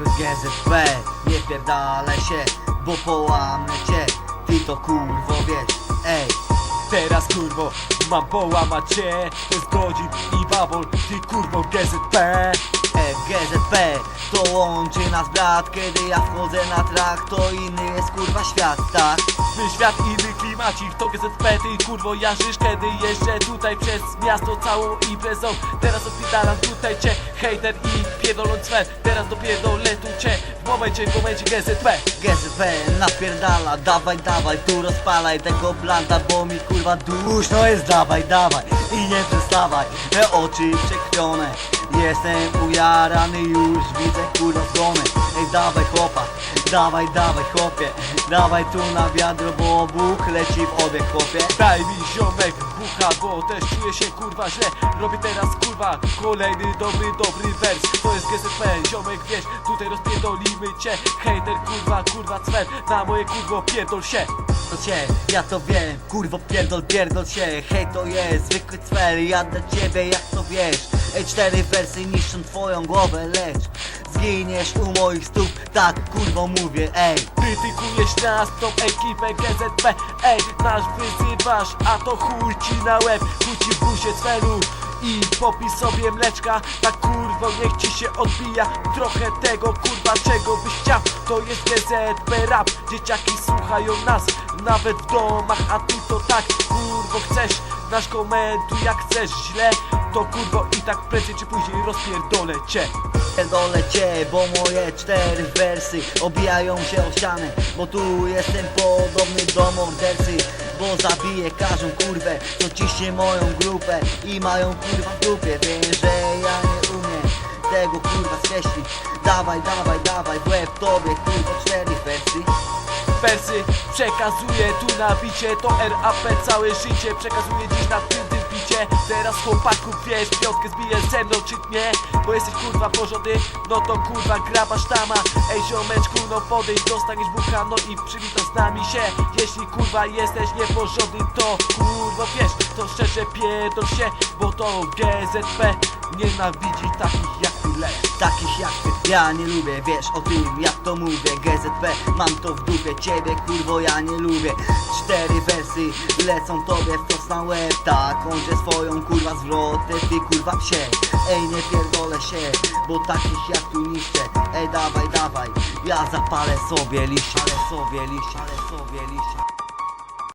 Jest GZP, nie pierdalaj się Bo połamę cię. Ty to kurwo wiesz, ej Teraz kurwo, mam połamać cię To jest godzin i babol, ty kurwo GZP E, GZP To łączy nas brat Kiedy ja wchodzę na trak To inny jest kurwa świat, tak? My świat inny klimacik, to GZP Ty kurwo jarzysz, kiedy jeżdżę tutaj przez miasto całą imprezą. Teraz odpierdalam tutaj cię, hejter i pierdoląc sfer Teraz dopierdolę tu cię, w momencie, w momencie GZP GZP napierdala, dawaj, dawaj, tu rozpalaj tego planta, bo mi kurwa duszno jest, dawaj, dawaj i nie przestawaj, te oczy przekrwione, jestem ujarany już, widzę kurwa zgonę, ej dawaj chłopa, dawaj, dawaj chłopie, dawaj tu na wiadro, bo Bóg leci w obieg chłopie. Daj mi ziomek bucha, bo też czuję się kurwa źle. Robię teraz kurwa kolejny dobry, dobry wers. To jest GZP, ziomek wiesz, tutaj rozpierdolimy cię. Hejter kurwa, kurwa cwer, na moje kurwo pierdol się. To cię, ja to wiem, kurwo pierdol, pierdol się. Hej to jest zwykły cwer, ja dla ciebie jak to wiesz Ej cztery wersy niszczą twoją głowę, lecz Zginiesz u moich stóp, tak kurwo mówię, ej. Krytykujesz nas, tą ekipę GZP Ej, nasz wyzywasz, a to chuj ci na łeb. Chuj ci w buzie cweru i popij sobie mleczka. Tak kurwo, niech ci się odbija Trochę tego kurwa, czego byś chciał. To jest GZP rap. Dzieciaki słuchają nas, nawet w domach A ty to tak, kurwo, chcesz. Nasz komentuj jak chcesz źle To kurwo tak prędzej czy później rozpierdolę cię. Pierdolę cię, bo moje cztery wersy Obijają się o ścianę, bo tu jestem podobny do mordercy Bo zabiję każdą kurwę, co ciśnie moją grupę I mają kurwa w dupie, wiem, że ja nie umiem Tego kurwa skreślić. Dawaj, dawaj, dawaj, w łeb tobie kurwa cztery wersy. Persy przekazuję tu na bicie To RAP całe życie przekazuję dziś na tym Teraz chłopaków wiesz, piątkę zbiję ze mną czy nie? Bo jesteś kurwa porządny, no to kurwa graba sztama Ej ziomeczku, no podejdź, dostaniesz bucha, no i przywitasz z nami się. Jeśli kurwa jesteś nieporządny, to kurwa wiesz To szczerze pierdol się, bo to GZP Nienawidzi takich jak ty lec Takich jak ty, ja nie lubię, wiesz o tym jak to mówię. GZP, mam to w dupie, ciebie kurwo ja nie lubię. Cztery wersy lecą tobie wprost na łeb. Tak, kończę swoją kurwa zwrotę, ty kurwa psie. Ej nie pierdolę się, bo takich jak tu niszczę. Ej dawaj, dawaj, ja zapalę sobie liście. Ale sobie liście, ale sobie liście